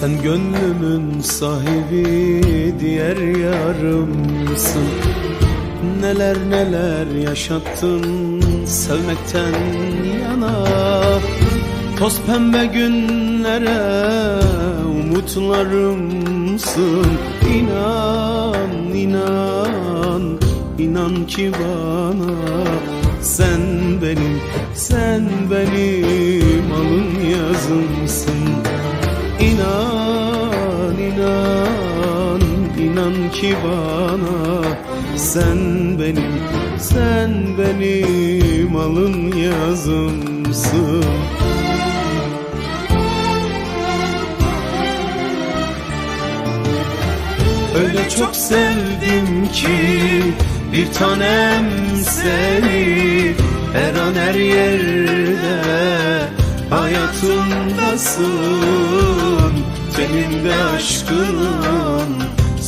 Sen gönlümün sahibi diğer yarımsın. Neler neler yaşattın sevmekten yana. Toz pembe günlere umutlarımsın. İnan, inan, inan ki bana. Sen benim, sen benim bana. Sen benim, sen benim alın yazımsın. Öyle çok sevdim ki bir tanem seni. Her an her yerde hayatımdasın. Tenimde aşkının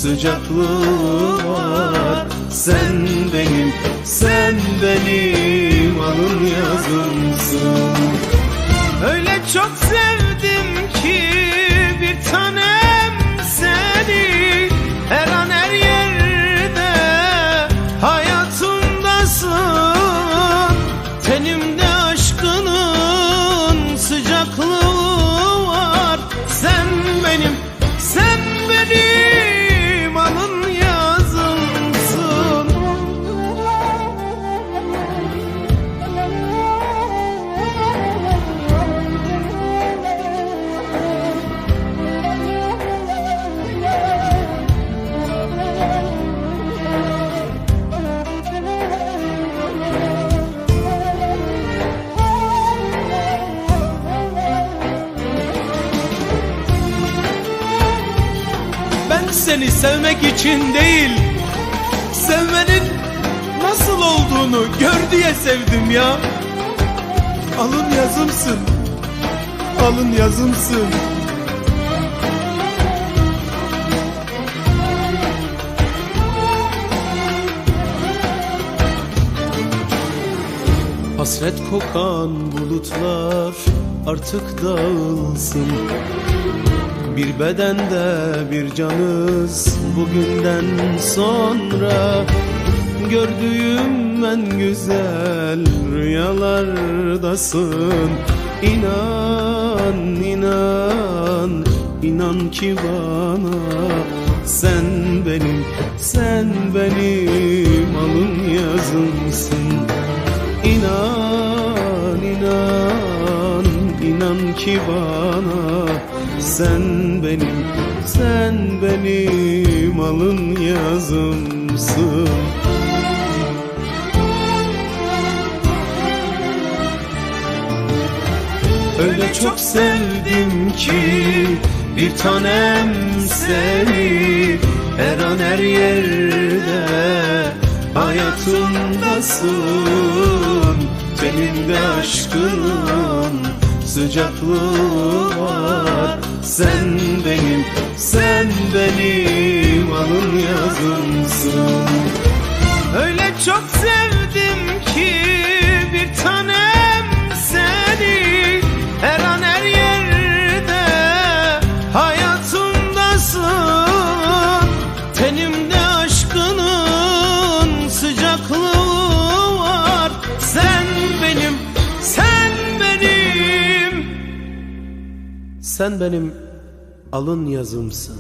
sıcaklığı var. Sen benim, sen benim alın yazımsın. Öyle çok sevdim seni sevmek için değil Sevmenin nasıl olduğunu gör diye sevdim ya. Alın yazımsın Alın yazımsın. Hasret kokan bulutlar artık dağılsın bir bedende bir canız bugünden sonra. Gördüğüm en güzel rüyalardasın. İnan, inan, inan ki bana Sen benim, sen benim alın yazımsın. İnan, inan ki bana Sen benim, sen benim alın yazımsın. Öyle çok sevdim ki bir tanem seni Her an her yerde hayatımdasın Tenimde aşkının sıcaklığı var. Sen benim, sen benim alın yazımsın. Öyle çok sevdim ki Sen benim alın yazımsın